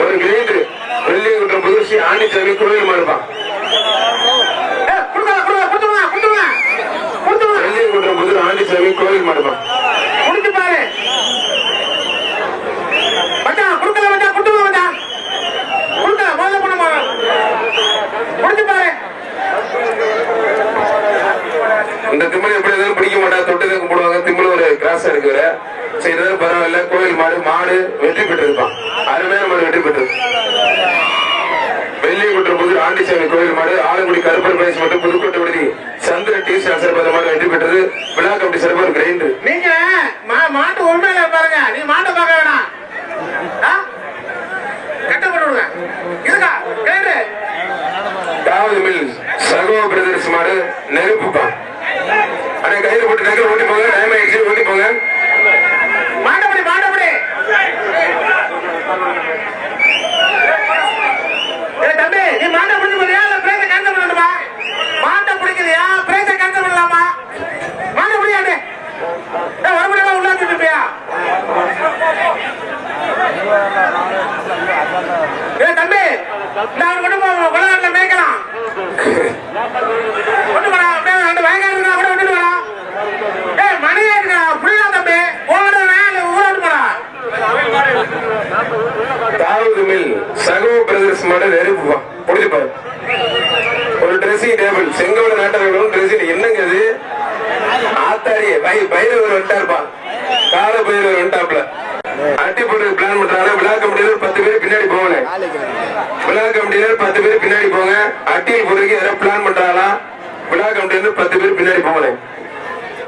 ஒரு கிரேண்டர் வெள்ளியங்குன்றம் புதுசி ஆண்டிச்சாமி கொடுத்துருங்க. கொடுத்துருங்க. வெள்ளியங்குன்றம் புது ஆண்டிச்சாமி கோயில் மாடுப்பான் கொடுத்து பாரு. இந்த திமிழ் எப்படி இருந்தாலும் பிடிக்க மாட்டா தொட்டு போடுவாங்க திமிழ் கிராஸ் சரி இருந்தாலும் பரவாயில்ல. கோயில் மாடு மாடு வெற்றி பெற்று இருப்பான் அருமையான மாடு வெற்றி பெற்று வெள்ளியங்குன்றம் புது ஆண்டிச்சாமி கோயில் மாடு ஆலங்குடி கருப்பர் பேசி மற்றும் புதுக்கோட்டை விடுதி சந்திர டி சிறப்பாக மாடு வெற்றி பெற்றது. விழா கமிட்டி சிறப்பாக கிரைண்டு நீங்க மாட்டு உண்மையில பாருங்க. நீ மாட்டை பார்க்க வேணாம்? கட்ட போட்டு விடுங்க இருக்கா கேடு தாவது மில் சகோ பிரதர்ஸ் மாடு நெருப்புப்பான். கையில் போட்டு ஓட்டி போங்க டைம் ஆயிடுச்சு ஓட்டி போங்க. மாண்டபடி மாண்டபடி. ஏ தம்பி நீ மாட்டை பிடிச்சு போறியா? இல்ல பிரேச கேன்சல் பண்ணணுமா? மாட்டை பிடிக்கிறியா? பிரேச கேன்சல் பண்ணலாமா? மாட்டை பிடிக்காது ஏ ஒரு உள்ள வச்சுட்டு இருப்பியா? ஏ தம்பி நான் போ கொள்ளநாட்டில் மேய்க்கலாம் கொண்டு போடா அப்படியே ரெண்டு வயக்காடு இருக்கா கூட விட்டுட்டு வரா ஏய் மணி ஆயிடுக்கா புரியல தம்பி ஓடுறேன் இல்ல ஊரோட்டு போடா தாவது மில் சகோ மாடல் மாடு நெருப்புப்பான் முடிஞ்சு பாரு ஒரு ட்ரெஸ்ஸிங் டேபிள் செங்கோட நாட்டர்களும் ட்ரெஸ்ஸிங் என்னங்க இது? ஆத்தாரிய பை பைரவர் வந்துட்டாருப்பா. கால பைரவர் வந்துட்டாப்ல அட்டி போடுறது பிளான் பண்றாங்க விழா கமிட்டியில பத்து பேர் பின்னாடி போகல விழா கமிட்டியில பத்து பேர் பின்னாடி போங்க. அட்டியில் போடுறதுக்கு யாராவது பிளான் பண்றாங்களா? விழா கமிட்டியில பத்து பேர் பின்னாடி போகல.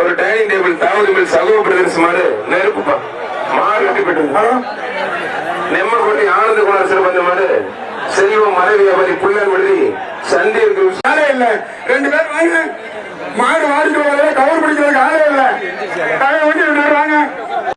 ஒரு டைனிங் டேபிள் தாவது மேல் சகோ பிரதர்ஸ் மாடு நெருப்புப்பா. மாடு வெட்டி போயிட்டு நெம்மக்குடி ஆனந்த குமார் வந்த மாடு செல்வம் மனைவி அவரை புள்ளன் விடுதி சந்தி இருக்கு. வேலை ரெண்டு பேர் வாங்க. மாடு வாடிட்டு வர